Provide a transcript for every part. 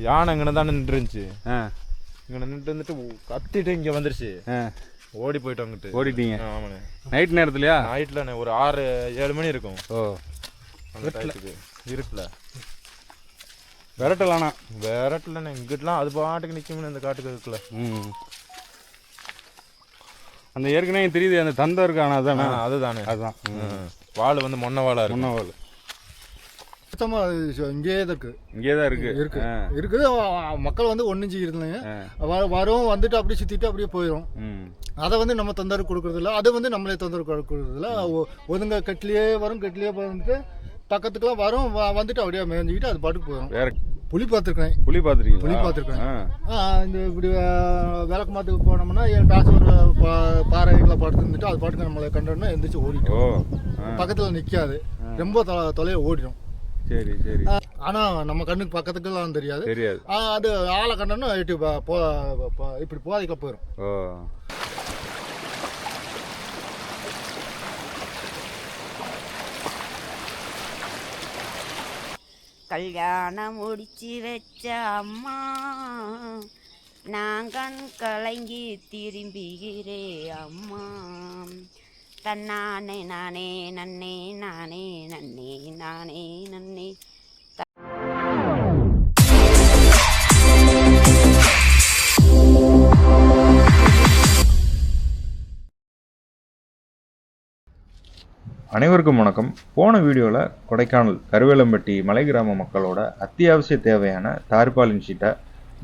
யானை இங்கே தான் நின்று இருந்துச்சு ஆ. இங்கே நின்றுட்டு வந்துட்டு கத்திட்டு இங்கே வந்துருச்சு. ஓடி போயிட்டு அங்கிட்டு ஓடிட்டீங்க. ஆமாண்ணே. நைட் நேரத்துலையா? நைட்டில் ஒரு ஆறு ஏழு மணி இருக்கும். ஓ. அந்த இருட்டில். விரட்டலானா விரட்டலண்ணே. இங்கிட்டலாம் அது பாட்டுக்கு நிற்கும்னு இந்த காட்டுக்கு இருக்குல்ல. ம். அந்த ஏற்கனவே தெரியுது அந்த தந்தம் இருக்கு ஆனால் ஆ, அதானே. அதுதானே அதுதான். வால் வந்து மொன்ன வாழா இருக்கும். முன்னவாள் சுத்தமாக இங்கேயே தான் இருக்கு. இங்கே தான் இருக்கு. இருக்கு. இருக்குது. மக்கள் வந்து ஒன்றும் செய்யறதுலைங்க ஆ. வரும் வந்துட்டு அப்படியே சுற்றிட்டு அப்படியே போயிடும் அதை வந்து நம்ம தொந்தரவு கொடுக்கறதில்ல. அது வந்து நம்மளே தொந்தரவு கொடுக்கறதில்ல. ஒ- ஒதுங்க கட்டிலேயே வரும் கட்டிலேயே வந்துட்டு பக்கத்துக்குலாம் வரும். வந்துட்டு அப்படியே மேய்ஞ்சிக்கிட்டு அது பாட்டுக்கு போயிடும் வேற புலி பார்த்துருக்கேன். புலி பார்த்துருக்கீங்களா? புலி பார்த்திருக்கேன். இந்த இப்படி விளக்கு மாத்துக்கு போனோம்னா காசு ஒரு பாறைகளை படுத்து இருந்துட்டு அது பாட்டுக்கு நம்மளை கண்டோன்னா எந்திரிச்சு ஓடிடும் பக்கத்தில் நிற்காது ரொம்ப தொ தொலைய ஓடிடும் சரி சரி. ஆனால் நம்ம கண்ணுக்கு பக்கத்துக்குலாம் தெரியாது. தெரியாது. ஆ, அது ஆளை கண்டோன்னா இட்டு இப்படி போதைக்குள்ள போயிடும் ஓ. கல்யாணம் முடிச்சு வச்ச அம்மா நான் கண் கலங்கி திரும்புகிறே அம்மா. தன்னானே நானே நன்னே நானே நன்னே நானே நன்னே. அனைவருக்கும் வணக்கம். போன வீடியோவில் கொடைக்கானல் கருவேலம்பட்டி மலை கிராம மக்களோட அத்தியாவசிய தேவையான தார்பாலின் ஷீட்டை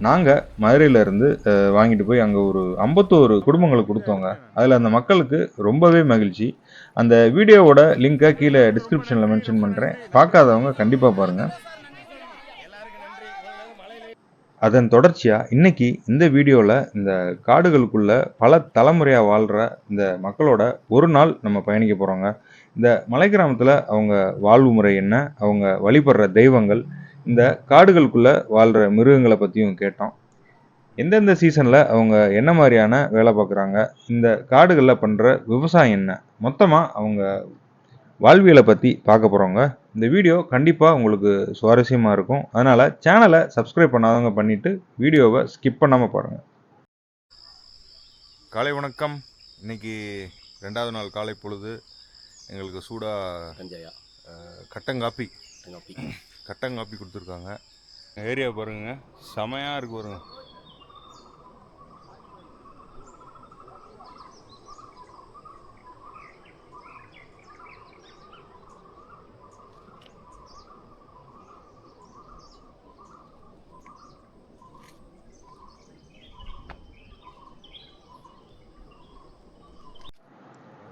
நாங்கள் மதுரையிலேருந்து வாங்கிட்டு போய் அங்கே ஒரு ஐம்பத்தோரு குடும்பங்களுக்கு கொடுத்தோங்க. அதில் அந்த மக்களுக்கு ரொம்பவே மகிழ்ச்சி. அந்த வீடியோவோட லிங்கை கீழே டிஸ்கிரிப்ஷனில் மென்ஷன் பண்ணுறேன் பார்க்காதவங்க கண்டிப்பாக பாருங்கள் அதன் தொடர்ச்சியாக இன்னைக்கு இந்த வீடியோவில் இந்த காடுகளுக்குள்ள பல தலைமுறையாக வாழ்கிற இந்த மக்களோட ஒரு நாள் நம்ம பயணிக்க போகிறோங்க இந்த மலை கிராமத்தில் அவங்க வாழ்வு முறை என்ன அவங்க வழிபடுற தெய்வங்கள் இந்த காடுகளுக்குள்ள வாழ்கிற மிருகங்களை பற்றியும் கேட்டோம். எந்தெந்த சீசனில் அவங்க என்ன மாதிரியான வேலை பார்க்குறாங்க? இந்த காடுகளில் பண்ணுற விவசாயம் என்ன? மொத்தமாக அவங்க வாழ்வியலை பற்றி பார்க்க போகிறோங்க இந்த வீடியோ கண்டிப்பாக உங்களுக்கு சுவாரஸ்யமாக இருக்கும். அதனால் சேனலை சப்ஸ்கிரைப் பண்ணாதவங்க பண்ணிவிட்டு வீடியோவை ஸ்கிப் பண்ணாமல் பாருங்கள் காலை வணக்கம். இன்னைக்கு ரெண்டாவது நாள் காலை பொழுது. எங்களுக்கு சூடாக கஞ்சாயா கட்டங்காப்பி. காப்பி கட்டங்காப்பி கொடுத்துருக்காங்க. ஏரியா பாருங்க. செமையாக இருக்கு பாருங்க.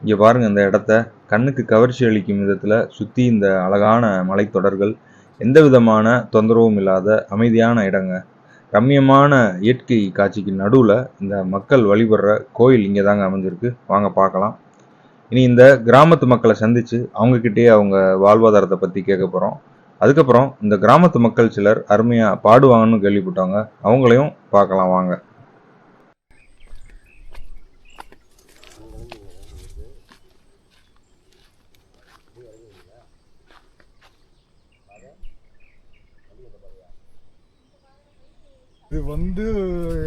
இங்கே பாருங்கள் இந்த இடத்த. கண்ணுக்கு கவர்ச்சி அளிக்கும் விதத்தில் சுற்றி இந்த அழகான மலைத்தொடர்கள். எந்த விதமான தொந்தரவும் இல்லாத அமைதியான இடங்க. ரம்மியமான இயற்கை காட்சிக்கு நடுவில் இந்த மக்கள் வழிபடுற கோயில் இங்கே தாங்க அமைஞ்சிருக்கு. வாங்க பார்க்கலாம். இனி இந்த கிராமத்து மக்களை சந்தித்து அவங்கக்கிட்டே அவங்க வாழ்வாதாரத்தை பற்றி கேட்க போகிறோம் அதுக்கப்புறம் இந்த கிராமத்து மக்கள் சிலர் அருமையாக பாடுவாங்கன்னு கேள்விப்பட்டாங்க அவங்களையும் பார்க்கலாம் வாங்க. இது வந்து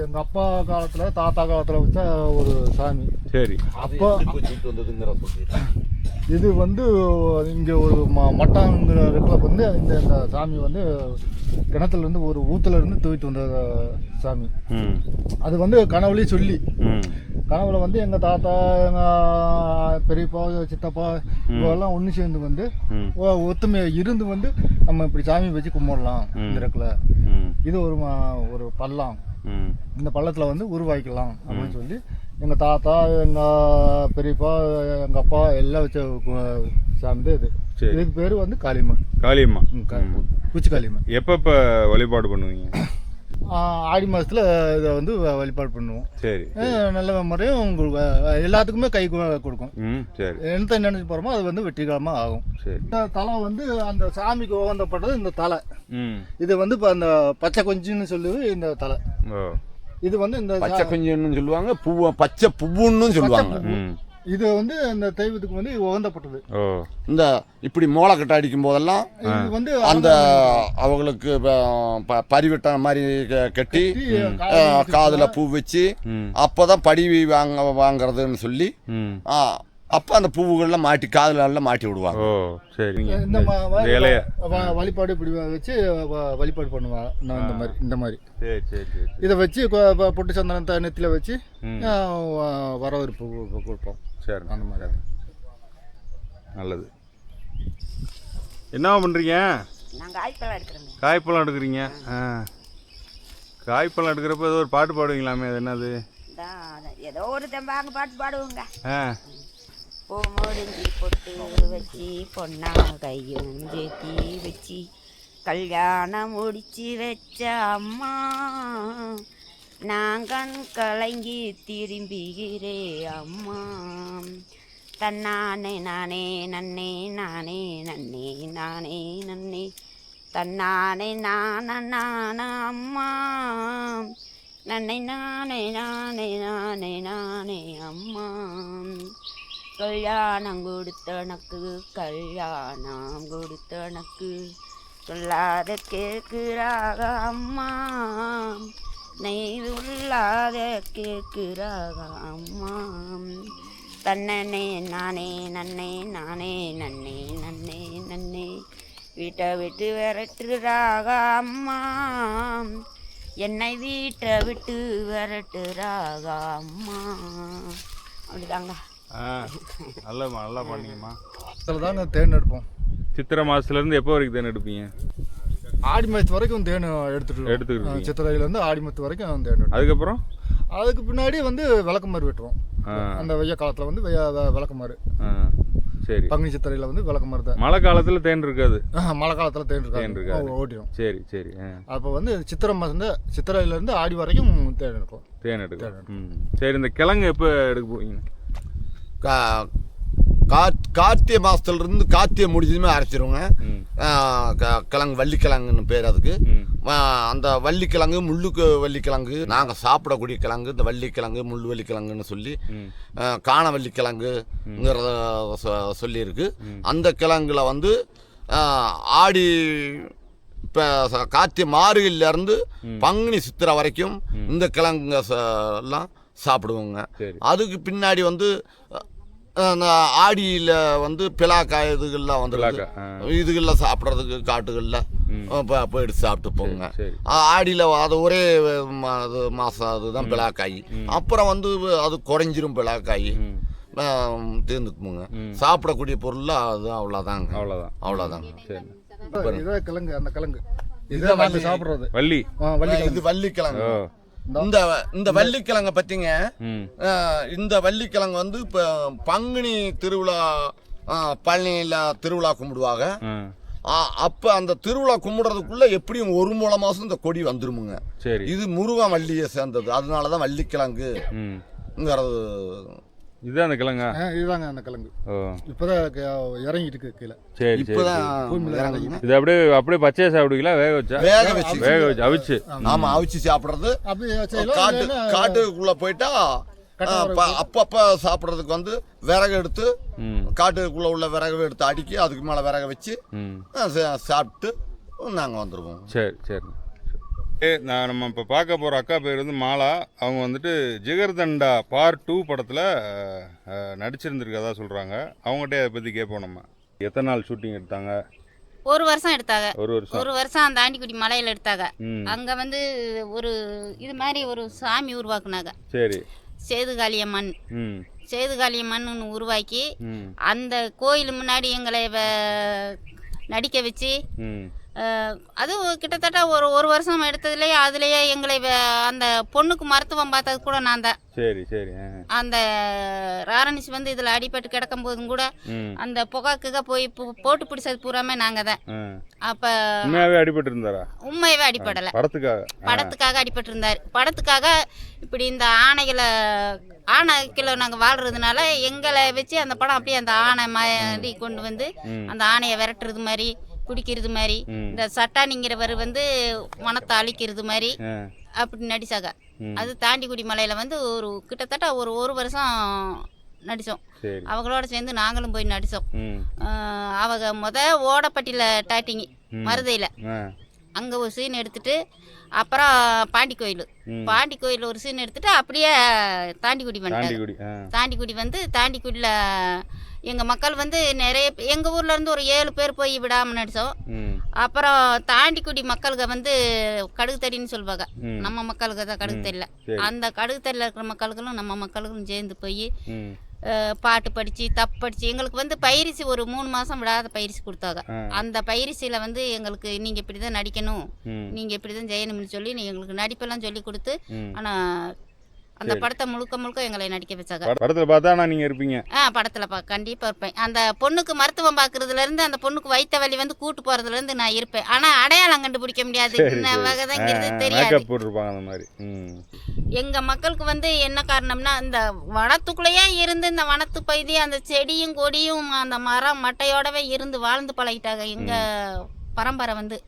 எங்கள் அப்பா காலத்தில் தாத்தா காலத்தில் வச்ச ஒரு சாமி. சரி. அப்போ வந்ததுங்கிற இது வந்து இங்கே ஒரு ம மட்டாங்கிற இடத்துல வந்து இந்த இந்த சாமி வந்து கிணத்துல இருந்து ஒரு ஊத்துல இருந்து தூக்கிட்டு வந்த சாமி. அது வந்து கனவுலேயே சொல்லி. கனவுல வந்து எங்கள் தாத்தா எங்கள் பெரியப்பா சித்தப்பா இவெல்லாம் ஒன்று சேர்ந்து வந்து ஒத்துமையா இருந்து வந்து நம்ம இப்படி சாமி வச்சு கும்பிடலாம் இந்த இடத்துல. இது ஒரு ஒரு பள்ளம். இந்த பள்ளத்தில் வந்து உருவாக்கிக்கலாம் அப்படின்னு சொல்லி எங்கள் தாத்தா எங்கள் பெரியப்பா எங்கள் அப்பா எல்லாம் வச்ச தான் இது. இதுக்கு பேர் வந்து காளியம்மா ம், கா- பூச்சி காளியம்மன் எப்பப்போ வழிபாடு பண்ணுவீங்க? ஆடி மாதத்தில் இதை வந்து வழிபாடு பண்ணுவோம். சரி நல்ல முறையும் உங்களுக்கு எல்லாத்துக்குமே கை கொடுக்கும். ம் சரி. எந்த நினைச்சு போகிறோமோ அது வந்து வெற்றிகரமாக ஆகும். சரி. இந்த தலை வந்து அந்த சாமிக்கு உகந்தப்பட்டது இந்த தலை. இது வந்து இப்போ அந்த பச்சை கொஞ்சின்னு சொல்லி இந்த தலை. இது வந்து இந்த பச்சை கொஞ்சம்னு சொல்லுவாங்க பூவ பச்சை பூவுன்னு சொல்லுவாங்க. பூ. ம். இது வந்து அந்த தெய்வத்துக்கு வந்து உகந்தப்பட்டது. இந்த இப்படி மூளைக்கட்டை அடிக்கும் போதெல்லாம் இது வந்து அந்த அவங்களுக்கு ப- ப- பரிவட்டம் மாதிரி க- கட்டி காதுல பூ வச்சு ம். அப்போ தான் படி வாங்க வாங்குறதுன்னு சொல்லி அப்போ அந்த பூவுகள்லாம் மாட்டி காதுல எல்லாம் மாட்டி விடுவாங்க. ஓ சரி. இந்த மா- இந்த இலைய. வ- வழிபாடு இப்படி வச்சு வ- வழிபாடு பண்ணுவாங்க நான் இந்த மாதிரி இந்த மாதிரி. சரி சரி சரி இதை வச்சு கொ- ப- பொட்டு சந்தனத்தை நெத்தியில் வச்சு ம். ஆ, வ- வரவேற்பு கு- கொடுப்போம். சரி. அந்த மாதிரி. நல்லது. என்ன பண்ணுறீங்க நாங்கள் ஆய்ப்பெல்லாம் எடுக்கிறோங்க காய்ப்பழம் எடுக்கிறீங்க? ஆ. காய்ப்பழம் எடுக்கிறப்ப ஏதோ ஒரு பாட்டு பாடுவீங்களாமே அது என்னது? ஏதோ ஒரு தெம்பாங்க பாட்டு பாடுவோங்க. ஆ. பூ பொட்டு வச்சு பொண்ணா கையும் சேர்த்தி வச்சு கல்யாணம் முடிச்சு வச்ச அம்மா. நான் கலங்கி திரும்புகிறே அம்மா. தன்னானே நானே நன்னே நானே நன்னே நானே நன்னே. தன்னானே நான நான அம்மா. நன்னை நானே நானே நானே நானே அம்மா. கல்யாணம் கொடுத்தனக்கு கல்யாணம் கொடுத்தனக்கு. சொல்லாத கேட்குறாக அம்மா. நெய் உள்ளாத கேட்கிறாக அம்மா. தன்னனே நானே நன்னே நானே நன்னே நன்னே நன்னே. வீட்டை விட்டு விரட்டுறாக அம்மா. என்னை வீட்டை விட்டு விரட்டுறாக அம்மா. அப்படிதாங்க. ஆ நல்லம்மா நல்லா பண்ணீங்கம்மா. அதில் தாங்க தேன் எடுப்போம். சித்திரை மாதத்துலேருந்து எப்போ வரைக்கும் தேன் எடுப்பீங்க? ஆடி மாதத்து வரைக்கும் தேன் எடுத்துட்டு எடுத்துக்கிட்டு. சித்திரையிலேருந்து ஆடி மாதத்து வரைக்கும் தேன் எடுப்போம். அதுக்கப்புறம்? அதுக்கு பின்னாடி வந்து விளக்கமாறு வெட்டுவோம் அந்த வெய்ய காலத்தில் வந்து வெய்ய விளக்கமாறு சரி. பங்குனி சித்திரையில் வந்து விளக்கமாறு தான். மழை காலத்தில் தேன் இருக்காது. மழை காலத்தில் தேன் தேன் இருக்காது. இருக்காது. ஓ- ஓட்டிடும் சரி சரி ஆ. அப்போ வந்து சித்திரை மாதம் தான் சித்திரையிலேருந்து ஆடி வரைக்கும் தேன் எடுப்போம். தேன் எடுக்கலாம். ம். சரி இந்த கிழங்கு எப்போ எடுக்க போவீங்க கார்த்திகை மாதத்துலேருந்து கார்த்திகை முடிஞ்சதுமே அரைச்சிருவோங்க. கிழங்கு வள்ளிக்கிழங்குன்னு பேர் அதுக்கு. அந்த வள்ளிக்கிழங்கு முள்ளுக்கு வள்ளிக்கிழங்கு நாங்கள் சாப்பிடக்கூடிய கிழங்கு இந்த வள்ளிக்கிழங்கு முள் வள்ளிக்கிழங்குன்னு சொல்லி காண வள்ளிக்கிழங்குங்கிறத சொல்லியிருக்கு. அந்த கிழங்குல வந்து ஆடி இப்போ கார்த்திகை மார்கழியிலேருந்து பங்குனி சித்திரை வரைக்கும் இந்த கிழங்குங்க எல்லாம் சாப்பிடுவோங்க. அதுக்கு பின்னாடி வந்து ஆடியில் வந்து பிளாக்காய் இதுகள்லாம் ஆ. இதுகளில் சாப்பிட்றதுக்கு காட்டுகளில் ம். போயிட்டு சாப்பிட்டு போங்க ஆடியில் அது ஒரே மா- அது மாதம் அதுதான் பிளாக்காய். அப்புறம் வந்து அது குறைஞ்சிரும் பிளாக்காய். ம். தீர்ந்துக்குமுங்க. சாப்பிடக்கூடிய பொருள் அது அவ்வளோதாங்க. அவ்வளோதான். அவ்வளோதாங்க. சரி. இதான் கிழங்கு அந்த கிழங்கு. இதுதான் நாங்கள் சாப்பிட்றது. வள்ளி. வள்ளி இது வள்ளிக்கிழங்கு. ஓ. இந்த இந்த வள்ளிக்கிழங்க ஆஹ் இந்த வள்ளிக்கிழங்கு வந்து இப்போ பங்குனி திருவிழா பழனியில் திருவிழா கும்பிடுவாங்க. அப்போ அந்த திருவிழா கும்பிடுறதுக்குள்ள எப்படியும் ஒரு மூல மாதம் இந்த கொடி வந்துருமுங்க. சரி. இது முருகன் வள்ளியை சேர்ந்தது. அதனால தான் ம். வள்ளிக்கிழங்குங்கிறது இதுதான் அந்த கிழங்கா? இதுதாங்க அந்த கிழங்கு. இப்போதான் இறங்கிட்டு இருக்கு கீழே. சரி சரி. இது அப்படியே அப்படியே பச்சையா சாப்பிடுவீங்களா? வேக வச்சா? வேக வச்சு. வேக வச்சு அவிச்சு. ஆமா அவிச்சு சாப்பிட்றது. காட்டு காட்டுக்குள்ள போயிட்டா அப்பப்ப சாப்பிட்றதுக்கு வந்து விறகு எடுத்து காட்டுக்குள்ள உள்ள விறகு எடுத்து அடுக்கி அதுக்கு மேலே விறக வச்சு சாப்பிட்டு நாங்கள் வந்துடுவோம் சரி சரி. நான் நம்ம இப்போ பார்க்க போகிற அக்கா பேர் வந்து மாலா. அவங்க வந்துட்டு ஜிகர்தண்டா பார்ட் டூ படத்தில் நடிச்சிருந்திருக்கதா சொல்கிறாங்க அவங்ககிட்ட அதை பற்றி கேட்போம் நம்ம. எத்தனை நாள் ஷூட்டிங் எடுத்தாங்க? ஒரு வருஷம் எடுத்தாங்க. ஒரு வருஷம். ஒரு வருஷம் அந்த ஆண்டிக்குடி மலையில் எடுத்தாங்க. அங்கே வந்து ஒரு இது மாதிரி ஒரு சாமி உருவாக்குனாங்க. சரி. சேதுகாளியம்மன். ம். சேதுகாளியம்மன் உருவாக்கி ம். அந்த கோயில் முன்னாடி எங்களை நடிக்க வச்சு ம் அஹ், அது கிட்டத்தட்ட ஒரு ஒரு வருஷம் எடுத்ததுலேயே அதுலேயே எங்களை அந்த பொண்ணுக்கு மருத்துவம் பார்த்தது கூட நான் தான். சரி சரி அந்த ராரணிஸ் வந்து இதில் அடிபட்டு கிடக்கும் போதும் கூட அந்த புகாக்குக போய் போட்டு பிடிச்சது பூராமே நாங்கள் தான். அப்போ உண்மையாகவே அடிபட்டு இருந்தாரா உண்மையவே அடிப்படலை படத்துக்காக படத்துக்காக அடிபட்டிருந்தார். படத்துக்காக இப்படி இந்த ஆணைகளை ஆணைக்குள்ள நாங்கள் வாழ்றதுனால எங்களை வச்சு அந்த படம் அப்படியே அந்த ஆணை மாதிரி கொண்டு வந்து அந்த ஆணையை விரட்டுறது மாதிரி குடிக்கிறது மாதிரி. இந்த சட்டானிங்கிறவர் வந்து மனத்தை அழிக்கிறது மாதிரி அப்படி நடிச்சாங்க. ம். அது தாண்டிக்குடி மலையில் வந்து ஒரு கிட்டத்தட்ட ஒரு ஒரு வருஷம் நடித்தோம் அவங்களோட சேர்ந்து நாங்களும் போய் நடித்தோம் அவங்க முத ஓடப்பட்டியில் டாட்டிங்கி மருதையில். அங்கே ஒரு சீன் எடுத்துட்டு அப்புறம் பாண்டி கோயில். பாண்டி கோயில் ஒரு சீன் எடுத்துட்டு அப்படியே தாண்டிக்குடி வந்துட்டாங்க தாண்டிக்குடி வந்து தாண்டிக்குடியில் எங்கள் மக்கள் வந்து நிறைய எங்கள் ஊர்ல இருந்து ஒரு ஏழு பேர் போய் விடாமல் நடித்தோம் அப்புறம் தாண்டிக்குடி மக்களுக்கு வந்து கடுகு தடின்னு சொல்லுவாங்க. நம்ம மக்களுக்கு தான் கடுகு தெரியல. அந்த கடுகு தெரியல இருக்கிற மக்களுக்கும் நம்ம மக்களுக்கும் சேர்ந்து போய் பாட்டு படித்து தப்பு படித்து எங்களுக்கு வந்து பயிற்சி ஒரு மூணு மாதம் விடாத பயிற்சி கொடுத்தாங்க. அந்த பயிற்சியில் வந்து எங்களுக்கு நீங்கள் இப்படி தான் நடிக்கணும் நீங்கள் இப்படி தான் செய்யணும்னு சொல்லி நீ எங்களுக்கு நடிப்பெல்லாம் சொல்லி கொடுத்து ஆனால் அந்த படத்தை முழுக்க முழுக்க எங்களை நடிக்க வச்சாங்க. பட- படத்துல பார்த்தா நான் நீங்க இருப்பீங்க. ஆ படத்தில் பா கண்டிப்பாக இருப்பேன். அந்த பொண்ணுக்கு மருத்துவம் பார்க்குறதுலேருந்து அந்த பொண்ணுக்கு வைத்த வலி வந்து கூட்டு போகிறதுலேருந்து நான் இருப்பேன். ஆனால் அடையாளம் கண்டுபிடிக்க முடியாது. என்ன வகை தாங்கிறது தெரியாது. போட்டிருப்பாங்க அந்த மாதிரி. ம். எங்கள் மக்களுக்கு வந்து என்ன காரணம்னா இந்த வனத்துக்குள்ளேயே இருந்து இந்த வனத்து பகுதி அந்த செடியும் கொடியும் அந்த மரம் மட்டையோடவே இருந்து வாழ்ந்து பழகிட்டாங்க. எங்கள் பரம்பரை வந்து.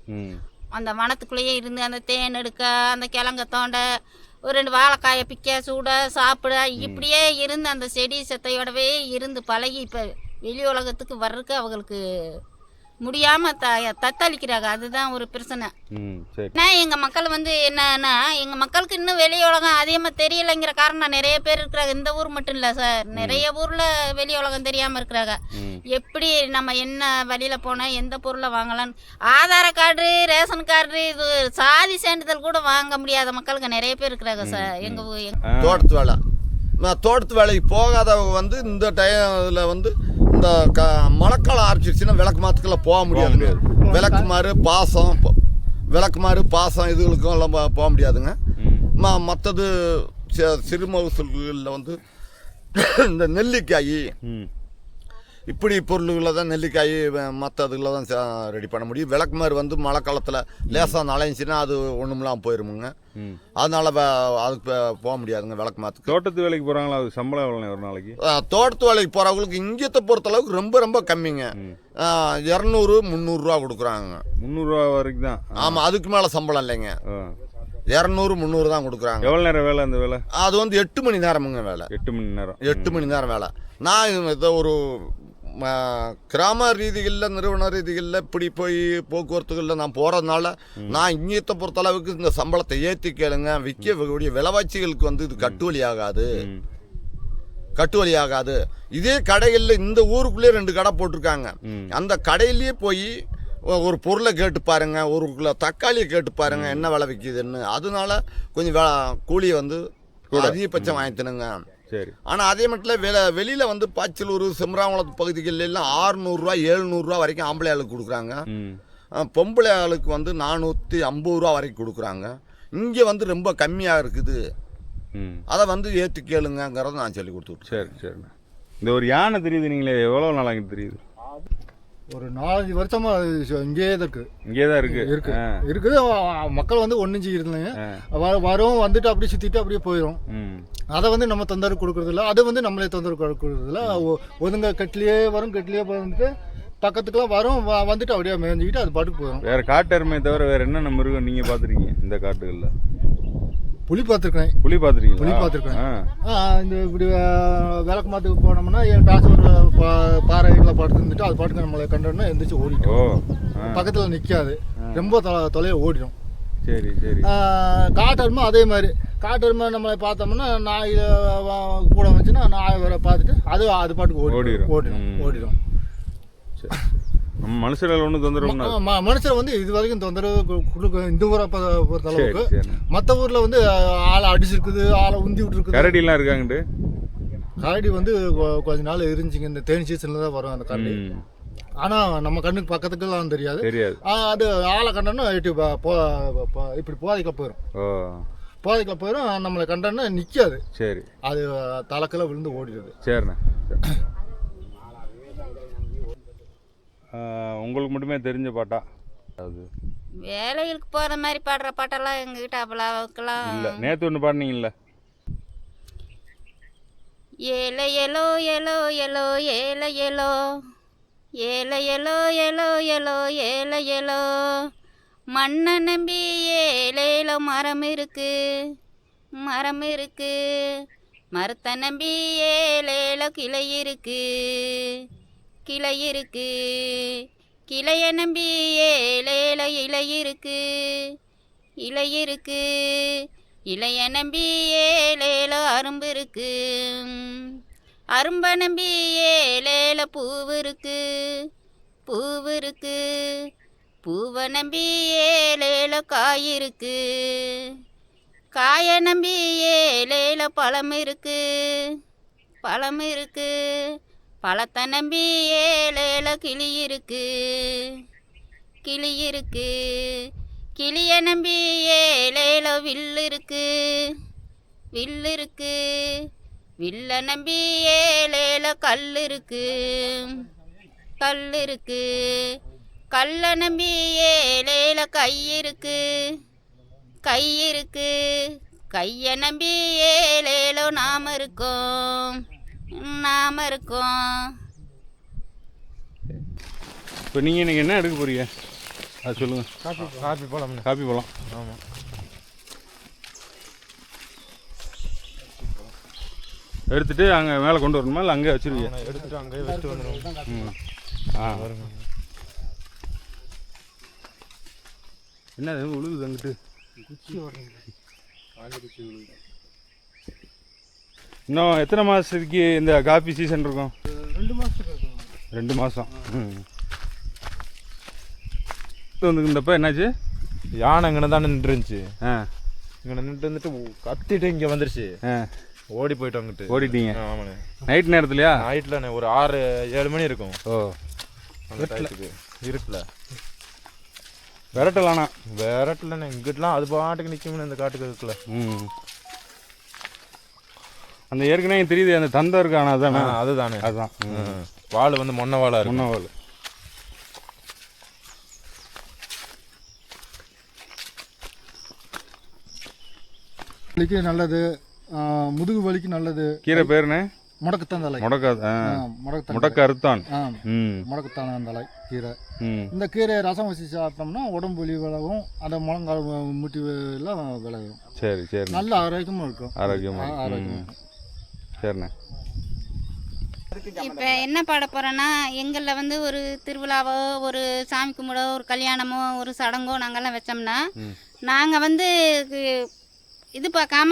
அந்த வனத்துக்குள்ளேயே இருந்து அந்த தேன் எடுக்க அந்த கிழங்க தோண்ட ஒரு ரெண்டு வாழைக்காயை பிக்க சூட சாப்பிட இப்படியே இருந்து அந்த செடி செத்தையோடவே இருந்து பழகி இப்போ வெளி உலகத்துக்கு வர்றதுக்கு அவங்களுக்கு முடியாமல் த தத்தளிக்கிறாங்க. அதுதான் ஒரு பிரச்சனை. ம் சரி. நான் எங்கள் மக்கள் வந்து என்னன்னா எங்கள் மக்களுக்கு இன்னும் வெளி உலகம் அதிகமாக தெரியலைங்கிற காரணம் நிறைய பேர் இருக்கிறாங்க. இந்த ஊர் மட்டும் இல்லை சார். நிறைய ஊரில் வெளி உலகம் தெரியாமல் இருக்கிறாங்க எப்படி நம்ம என்ன வழியில் போனால் எந்த பொருளை வாங்கலாம் ஆதார கார்டு ரேஷன் கார்டு இது சாதி சான்றிதழ் கூட வாங்க முடியாத மக்களுக்கு நிறைய பேர் இருக்கிறாங்க சார். எங்க- தோட்டத்து வேலை. நான் தோட்டத்து வேலைக்கு போகாதவங்க வந்து இந்த டயத்தில் வந்து இந்த க மழைக்காலம் ஆரம்பிச்சிருச்சுன்னா விளக்கு மாத்துக்கெல்லாம் போக முடியாதுங்க. விளக்கு மாறு பாசம் விளக்கு மாறு பாசம் இதுகளுக்கும் எல்லாம் போக முடியாதுங்க. ம். மற்றது சிறு மகசூல்களில் வந்து இந்த நெல்லிக்காய் இப்படி பொருள்களை தான் நெல்லிக்காய் மற்ற இதுகளை தான் ரெடி பண்ண முடியும். விளக்கு மாறு வந்து மழை காலத்தில் லேசாக நனைஞ்சின்னா அது ஒன்றுமெல்லாம் போயிருமுங்க. அதனால அதுக்கு போக முடியாதுங்க விளக்கு மாத்துக்கு. தோட்டத்து வேலைக்கு போகிறாங்களா அது சம்பளம் எவ்வளோ ஒரு நாளைக்கு? தோட்டத்து வேலைக்கு போகிறவங்களுக்கு இங்கத்தை பொறுத்தளவுக்கு ரொம்ப ரொம்ப கம்மிங்க. இரநூறு முந்நூறுரூவா கொடுக்குறாங்க முந்நூறுரூவா வரைக்கும் தான்? ஆமாம் அதுக்கு மேலே சம்பளம் இல்லைங்க. இரநூறு முந்நூறு தான் கொடுக்குறாங்க. எவ்வளோ நேரம் வேலை அந்த வேலை? அது வந்து எட்டு மணி நேரமுங்க வேலை. எட்டு மணி நேரம். எட்டு மணி நேரம் வேலை. நான் இது- ஒரு கிராம ரீதிகளில் நிறுவன ரீதிகளில் இப்படி போய் போக்குவரத்துகளில் நான் போகிறதுனால நான் இங்கத்தை பொறுத்தளவுக்கு இந்த சம்பளத்தை ஏற்றி கேளுங்க விற்கக்கூடிய விலைவாச்சிகளுக்கு வந்து இது கட்டுவலி ஆகாது. கட்டுவலி ஆகாது. இதே கடைகளில் இந்த ஊருக்குள்ளேயே ரெண்டு கடை போட்டிருக்காங்க. அந்த கடையிலேயே போய் ஒரு பொருளை கேட்டு பாருங்க ஒரு கிலோ தக்காளியை கேட்டு பாருங்க என்ன விலை விற்கிதுன்னு அதனால கொஞ்சம் கூலியை வந்து அதிகபட்சம் வாங்கித்தனுங்க சரி. ஆனால் அதே மட்டும் வெளி வெளியில் வந்து பாச்சலூர் செம்ராங்குளத்து பகுதிகளில் எல்லாம் ஆறுநூறுரூவா எழுநூறுரூவா வரைக்கும் ஆம்பளை ஆளுக்கு கொடுக்குறாங்க. பொம்பளை ஆளுக்கு வந்து நானூற்றி ஐம்பது ரூபா வரைக்கும் கொடுக்குறாங்க. இங்கே வந்து ரொம்ப கம்மியாக இருக்குது. அதை வந்து ஏற்றி கேளுங்கங்கிறத நான் சொல்லி கொடுத்துட்ருக்கேன் சரி சரிண்ணா. இந்த ஒரு யானை தெரியுது நீங்களே எவ்வளோ நாளாக தெரியுது? ஒரு நாலஞ்சு வருஷமா இங்கேயே தான் இருக்கு. இங்கே தான் இருக்கு. இருக்கு. இருக்குது. மக்கள் வந்து ஒன்றும் செய்யறதுலைங்க ஆ. வரும் வந்துட்டு அப்படியே சுற்றிட்டு அப்படியே போயிடும் அதை வந்து நம்ம தொந்தரவு கொடுக்கறதில்ல அது வந்து நம்மளே தொந்தரவு கொடுக்கறதில்ல ஒ- ஒதுங்க கட்டிலேயே வரும் கட்டிலேயே வந்துட்டு பக்கத்துக்குலாம் வரும். வந்துட்டு அப்படியே மேய்ஞ்சிக்கிட்டு அது பாட்டுக்கு போயிடும் வேற காட்டு எருமையை தவிர வேற என்னென்ன மிருகம் நீங்க பாத்துருக்கீங்க இந்த காட்டுகள்ல? புலி பார்த்துருக்கேன் புலி பாத்துருக்கீங்களா புலி பார்த்திருக்கேன். இந்த இப்படி விளக்கு மாத்துக்கு போனோம்னா என் டாஸ் ஒரு பாறைகளை படுத்து இருந்துட்டு அது பாட்டுக்கு நம்மளை கண்டோன்னா எந்திரிச்சு ஓடிட்டோம். பக்கத்தில் நிற்காது ரொம்ப தொலை தொலைவில் ஓடிடும். சரி சரி. காட்டெருமை அதே மாதிரி. காட்டெருமை நம்மளை பார்த்தோம்னா நாய் கூட வந்துச்சுன்னா நாய் வர பார்த்துட்டு அது அது பாட்டுக்கு ஓடி. ஓடிடும். ம். ஓடிடும். சரி. மனுஷர்கள் ஒன்றும் தொந்தரவு மனுஷர் வந்து இது வரைக்கும் தொந்தரவு கொடுக்க இந்த ஊரை பொறுத்த அளவுக்கு மற்ற ஊரில் வந்து ஆளை அடிச்சிருக்குது ஆளை உந்தி விட்டுருக்குது. கரடிலாம் இருக்காங்கட்டு கரடி வந்து கொஞ்ச நாள் இருந்துச்சுங்க இந்த தேனி சீசனில் தான் வரும் அந்த கரடி. ஆனால் நம்ம கண்ணுக்கு பக்கத்துக்குலாம் தெரியாது. தெரியாது. அது ஆளை போ- போ- இப்படி போதைக்குள்ள போயிடும் போதைக்குள்ள போயிடும் நம்மளை கண்டோன்னா நிற்காது சரி. அது தலைக்கில் விழுந்து ஓடிடுது. சரிண்ணா. உங்களுக்கு மட்டுமே தெரிஞ்ச பாட்டா? அது. வேலைகளுக்கு போகிற மாதிரி பாடுற பாட்டெல்லாம் எங்ககிட்ட அவ்வளோக்கெல்லாம் இல்லை. நேற்று ஒன்று பாடினீங்கல்ல? ஏல எலோ எலோ எலோ ஏல எலோ ஏல எலோ எலோ எலோ ஏல எலோ மண்ணை நம்பி ஏலேல மரம் இருக்கு. மரம் இருக்கு. மரத்தை நம்பி ஏழேல கிளை இருக்கு. கிளை இருக்கு. கிளைய நம்பி ஏழேல இலை இருக்கு. இலை இருக்கு. இளைய நம்பி ஏழேல அரும்பு இருக்கு. அரும்ப நம்பி ஏழேல பூவு இருக்கு. பூவு இருக்கு. பூவை நம்பி ஏழேல காய் இருக்கு. காயை நம்பி ஏழேல பழம் இருக்கு. பழம் இருக்குது பழத்தை நம்பி ஏழேல கிளி இருக்கு. கிளி இருக்கு. கிளிய நம்பி ஏழேல வில்லு இருக்கு. வில்லு இருக்கு. வில்ல நம்பி ஏழேல கல் இருக்கு. கல் இருக்கு. கல்ல நம்பி ஏழேல கை இருக்கு. கை இருக்கு. கைய நம்பி ஏழேலோ நாம இருக்கோம். நாம இருக்கோம். இப்போ நீங்கள் இன்னைக்கு என்ன எடுக்க போறீங்க? அது சொல்லுங்கள் காப்பி காப்பி பழம் காப்பி பழம் ஆமாம் எடுத்துட்டு அங்கே மேலே கொண்டு வரணுமா? இல்லை அங்கே வச்சிருவீங்க எடுத்துட்டு அங்கேயே வச்சுட்டு வந்துடுவோம் ஆ. என்ன உழுகுது அங்கிட்டு? இன்னும் எத்தனை மாதத்துக்கு இந்த காபி சீசன் இருக்கும்? ரெண்டு மாதத்துக்கு ரெண்டு மாதம் ம். வந்துருந்தப்ப என்னாச்சு? யானை இங்கே தான் நின்றுருந்துச்சு. ஆ. இங்கே நின்றுட்டு வந்துட்டு கத்திட்டு இங்கே வந்துருச்சு. ஆ. ஓடி போயிட்டு வந்துட்டு ஓடிட்டீங்க. ஆமாண்ணே. நைட் நேரத்துலையா? நைட்டில் ஒரு ஆறு ஏழு மணி இருக்கும். ஓ. இருட்டில். விரட்டலானா விரட்டலண்ணே இங்கிட்டலாம் அது பாட்டுக்கு நிற்கும்னு இந்த காட்டுக்கு இருக்குல்ல ம். அந்த ஏற்கனவே தெரியுது அந்த தந்தம் இருக்கானா அதானே? அதுதானே. அதுதான். வாள் வந்து மொன்ன வாழா இருக்கும் முன்னவாள் வலிக்கு நல்லது முதுகு வலிக்கு நல்லது. கீரை பேருண்ணே முடக்கத்தான் தலை முடக்கா முடக்கத்தான் முடக்க அறுத்தான். முடக்கத்தான் தலை கீரை. இந்த கீரையை ரசம் வச்சு சாப்பிட்டோம்னா உடம்பு வலி விலகும் அந்த முழங்கால் முட்டி எல்லாம் விலகும். சரி சரி. நல்ல ஆரோக்கியமும் இருக்கும். ஆரோக்கியமா ஆ, ஆரோக்கியம் ம். சரிண்ணே. இப்போ என்ன பாட போகிறோன்னா எங்களில் வந்து ஒரு திருவிழாவோ ஒரு சாமி கும்பிடோ ஒரு கல்யாணமோ ஒரு சடங்கோ நாங்கள்லாம் வச்சோம்னா நாங்கள் வந்து இது பார்க்காம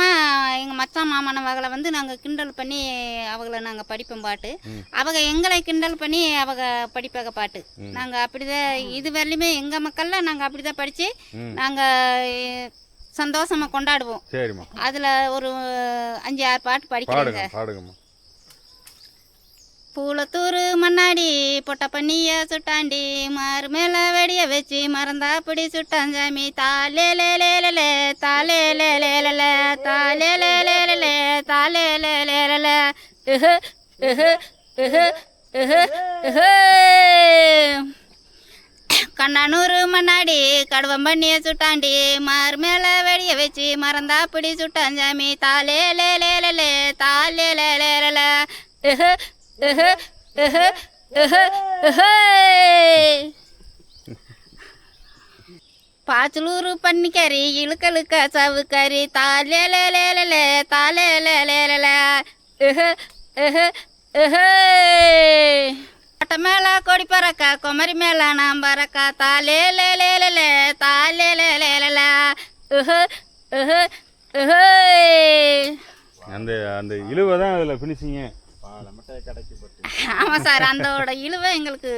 எங்கள் மச்சான் மாமன வகளை வந்து நாங்கள் கிண்டல் பண்ணி அவங்கள நாங்கள் படிப்போம் பாட்டு. அவங்க எங்களை கிண்டல் பண்ணி அவங்க படிப்பாங்க பாட்டு. நாங்கள் அப்படிதான் இது வரலையுமே எங்கள் மக்களில் நாங்கள் அப்படி தான் படித்து நாங்கள் சந்தோஷமாக கொண்டாடுவோம் சரிம்மா அதில் ஒரு அஞ்சு ஆறு பாட்டு படிக்கிறேங்க பாடுங்க பாடுங்கம்மா பூலத்தூர் மண்ணாடி பொட்ட பண்ணிய சுட்டாண்டி மாறு மேல வெடிய வச்சு மறந்தா பிடி சுட்டாஞ்சாமி தாலே லே லே லே தாலே லே லே லே தாலே லே லே லே தாலே லே லே லே இஹு, இஹு, இஹு, இஹு. கண்ணனூர் மண்ணாடி கடுவம் பண்ணிய சுட்டாண்டி மார் மேல வெடிய வச்சு மறந்தா பிடி சுட்டாஞ்சாமி தாலே லே லே லே லே தாலே லே லே லே லே இஹு, இஹு, இஹு, இஹு, பன்னிக்கறி இழுக்கலுக்க சவுக்கறி தாலே லே லே லே லே தாலே லே லே லே லே இஹு, இஹு, இஹு. அட்ட மேல கொடி பறக்க குமரி மேல நாம் பறக்க. தாலே லே லே லே லே தாலே லே லே லே லே இஹு, இஹு, இஹு. அந்த அந்த இழுவை தான் அதில் ஃபினிஷிங்க ஆமாம் சார் அந்தோட இழுவை எங்களுக்கு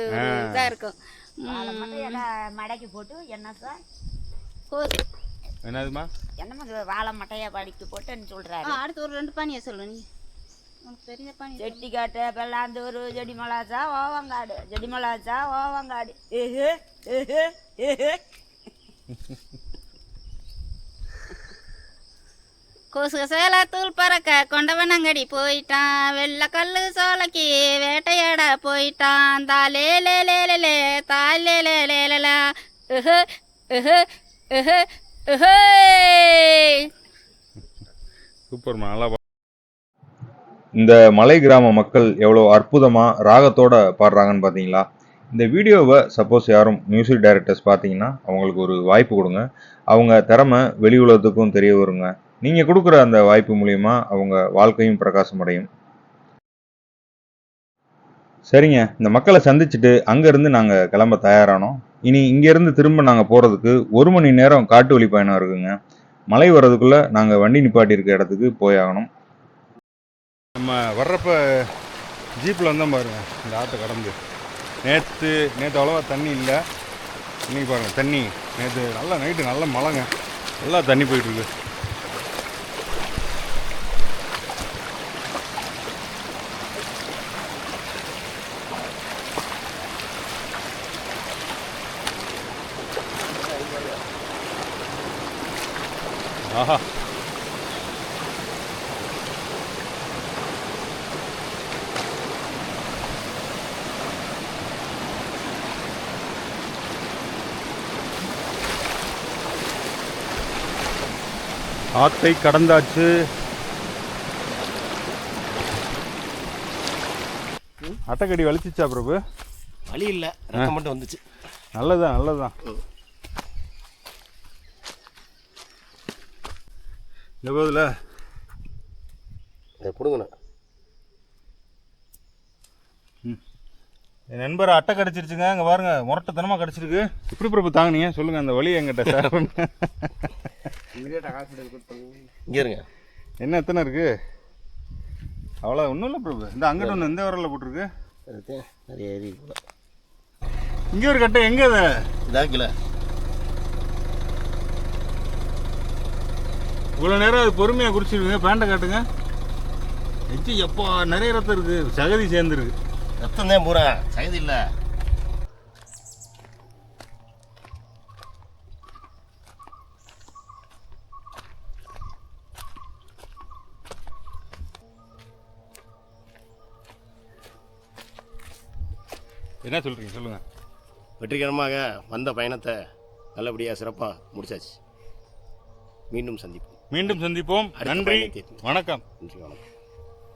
இதாக இருக்கும். மடக்கி போட்டு என்ன சார்? கோஸ் என்னதுமா? என்னமா வாழை மட்டையை படிக்க போட்டுன்னு சொல்றாரு. ஆ அடுத்து ஒரு ரெண்டு பானியை சொல்லு நீ உனக்கு பெரிய பானி சொல்லு. செட்டிக்காட்டு பெல்லாந்தூர் ஜெடிமலாச்சா ஓவங்காடு. ஜெடிமலாச்சா ஓவங்காடு. ஏஹே ஏஹே ஏஹே. கொசுக சேலத்தூள் பறக்க கொண்டவனங்கடி போயிட்டான். வெள்ளக்கல்லு சோலைக்கு வேட்டையாட போயிட்டான். தாலே லே லே லே லே தாலே லே லே லே உஹு, உஹு, உஹு, உஹு. சூப்பர்மா நல்லா பா- இந்த மலை கிராம மக்கள் எவ்வளோ அற்புதமாக ராகத்தோட பாடுறாங்கன்னு பார்த்தீங்களா இந்த வீடியோவை சப்போஸ் யாரும் மியூசிக் டைரக்டர்ஸ் பார்த்தீங்கன்னா அவங்களுக்கு ஒரு வாய்ப்பு கொடுங்க. அவங்க திறமை வெளி உலகத்துக்கும் தெரிய வருங்க. நீங்கள் கொடுக்குற அந்த வாய்ப்பு மூலிமா அவங்க வாழ்க்கையும் பிரகாசமடையும் சரிங்க. இந்த மக்களை சந்திச்சுட்டு அங்கேருந்து நாங்கள் கிளம்ப தயாரானோம். இனி இங்கேருந்து திரும்ப நாங்கள் போகிறதுக்கு ஒரு மணி நேரம் காட்டு வழி பயணம் இருக்குங்க. மழை வர்றதுக்குள்ளே நாங்கள் வண்டி நிப்பாட்டி இருக்க இடத்துக்கு போயாகணும். நம்ம வர்றப்ப ஜீப்பில் வந்தால் பாருங்கள் இந்த ஆற்றை கடந்து. நேற்று நேற்று அவ்வளோவா தண்ணி இல்லை. இன்னைக்கு பாருங்கள் தண்ணி. நேற்று நல்லா நைட்டு நல்ல மழைங்க. நல்லா தண்ணி போயிட்டுருக்கு. ஆஹா. ஆத்தை கடந்தாச்சு. அட்டைக்கடி வலிச்சிச்சா பிரபு? வழி இல்லை ரத்தம் மட்டும் வந்துச்சு. நல்லதுதான் நல்லதுதான் இந்த போதில். இதை கொடுங்கண்ணா என் நண்பர் அட்டை கடிச்சிருச்சுங்க. அங்கே பாருங்க முரட்டத்தனமாக கடிச்சிருக்கு. எப்படி பிரபு தாங்கினீங்க? சொல்லுங்கள் அந்த வழி எங்கிட்ட சார். இங்கே இருங்க. என்ன எத்தனை இருக்கு? அவ்வளோ ஒன்றும் இல்லை பிரபு இந்த அங்கிட்ட ஒன்று இந்த வரல போட்டிருக்கு. நிறைய ஏறி போல. இங்கே ஒரு கட்டை எங்கே அதை இதாக்கல இவ்வளோ நேரம் அது பொறுமையாக குடிச்சிருக்குங்க. பேண்டை காட்டுங்க. எச்சி எப்போ நிறைய ரத்தம் இருக்குது சகதி சேர்ந்துருக்கு. ரத்தம் தான் பூரா. சகதி இல்லை. என்ன சொல்கிறீங்க சொல்லுங்கள் வெற்றிகரமாக வந்த பயணத்தை நல்லபடியாக சிறப்பாக முடிச்சாச்சு. மீண்டும் சந்திப்போம். மீண்டும் சந்திப்போம். நன்றி. வணக்கம். நன்றி வணக்கம்.